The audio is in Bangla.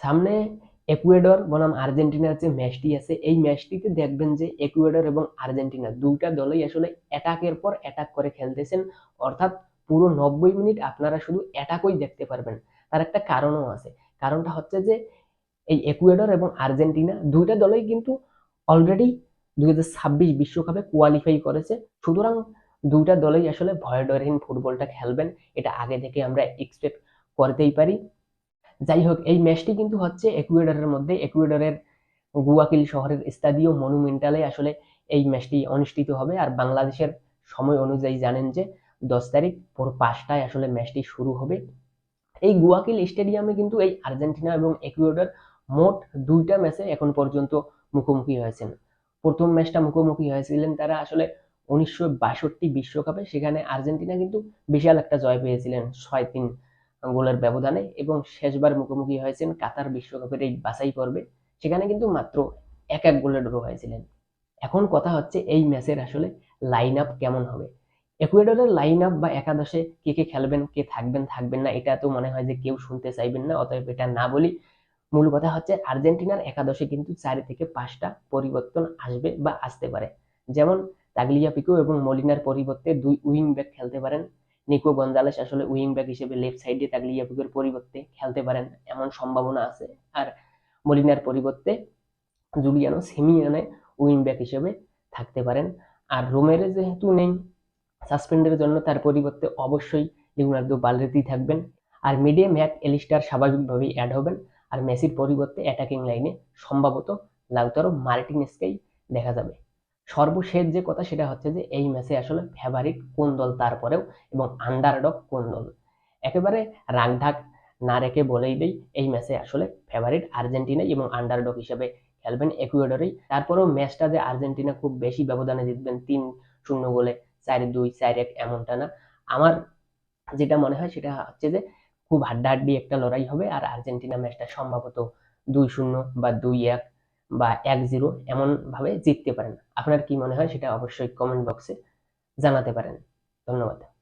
সামনে একুয়েডর বনাম আর্জেন্টিনার যে ম্যাচটি আছে, এই ম্যাচটিতে দেখবেন যে একুয়েডর এবং আর্জেন্টিনা দুইটা দলই আসলে অ্যাটাকের পর অ্যাটাক করে খেলতেছেন। অর্থাৎ পুরো নব্বই মিনিট আপনারা শুধু অ্যাটাকই দেখতে পারবেন। তার একটা কারণও আছে। কারণটা হচ্ছে যে এই একুয়েডর এবং আর্জেন্টিনা দুইটা দলই কিন্তু অলরেডি দুই বিশ্বকাপে কোয়ালিফাই করেছে। সুতরাং দুইটা দলই আসলে ভয়ডরহীন ফুটবলটা খেলবেন। এটা আগে থেকে আমরা এক্সপেক্ট করতেই পারি। যাই হোক এই ম্যাচটি কিন্তু হচ্ছে একুয়েডরের মধ্যে একুয়েডরের গুয়াকিল শহরের স্টাডিও মনুমেন্টালে আসলে এই ম্যাচটি অনুষ্ঠিত হবে। আর বাংলাদেশের সময় অনুযায়ী জানেন যে, দশ তারিখ ভোর পাঁচটায় আসলে ম্যাচটি শুরু হবে। এই গুয়াকিল স্টেডিয়ামে কিন্তু এই আর্জেন্টিনা এবং একুয়েডর মোট দুইটা ম্যাচে এখন পর্যন্ত মুখোমুখি হয়েছেন। প্রথম ম্যাচটা মুখোমুখি হয়েছিলেন তারা আসলে উনিশশো বিশ্বকাপে। সেখানে আর্জেন্টিনা কিন্তু বিশাল একটা জয় পেয়েছিলেন, ছয় তিন গোলের ব্যবধানে এবং শেষবার মুখোমুখি হয়েছেন কাতার বিশ্বকাপের এই বাছাই পর্বে, সেখানে কিন্তু মাত্র এক এক গোলে ড্র হয়েছিলেন। এখন কথা হচ্ছে এই ম্যাচের আসলে লাইন আপ কেমন হবে? একুয়েডরের লাইন আপ বা একাদশে কে কে খেলবেন, কে থাকবেন থাকবেন না, এটা তো মনে হয় যে কেউ শুনতে চাইবেন না, অতএব এটা না বলি। মূল কথা হচ্ছে আর্জেন্টিনার একাদশে কিন্তু চারি থেকে পাঁচটা পরিবর্তন আসবে বা আসতে পারে। যেমন তাগলিয়া পিকো এবং মলিনার পরিবর্তে দুই উইং ব্যাক খেলতে পারেন। নিকো গঞ্জালেস আসলে উইং ব্যাক হিসেবে লেফট সাইডে তাগলিয়া পিকোর পরিবর্তে খেলতে পারেন, এমন সম্ভাবনা আছে। আর মলিনার পরিবর্তে জুলিয়ানো সেমিয়ানে উইং ব্যাক হিসেবে থাকতে পারেন। আর রোমেরে যেহেতু নেই, সাসপেন্ডের জন্য তার পরিবর্তে অবশ্যই লিওনার্দো বালরেতি থাকবেন। আর মিডে ম্যাক এলিস্টার স্বাভাবিকভাবেই অ্যাড হবেন। আর মেসির পরিবর্তে অ্যাটাকিং লাইনে সম্ভবত লাউতারো মার্টিনেসকেই দেখা যাবে। সর্বশেষ যে কথা সেটা হচ্ছে যে এই ম্যাচে আসলে ফেভারিট কোন দল তারপরেও এবং আন্ডারডগ কোন দল? একেবারে রাগঢাক না রেখে বলেই দেই, এই ম্যাচে আসলে ফেভারিট আর্জেন্টিনাই এবং আন্ডারডগ হিসেবে খেলবেন একুয়েডরেই। তারপরেও ম্যাচটা যে আর্জেন্টিনা খুব বেশি ব্যবধানে জিতবেন তিন শূন্য গোলে, চার দুই, চার এক এমনটা না। আমার যেটা মনে হয় সেটা হচ্ছে যে খুব হাড্ডাহাড্ডি একটা লড়াই হবে আর আর্জেন্টিনা ম্যাচটা সম্ভবত দুই শূন্য বা দুই এক বা এক জিরো এমনভাবে জিততে পারেন। আপনার কি মনে হয় সেটা অবশ্যই কমেন্ট বক্সে জানাতে পারেন। ধন্যবাদ।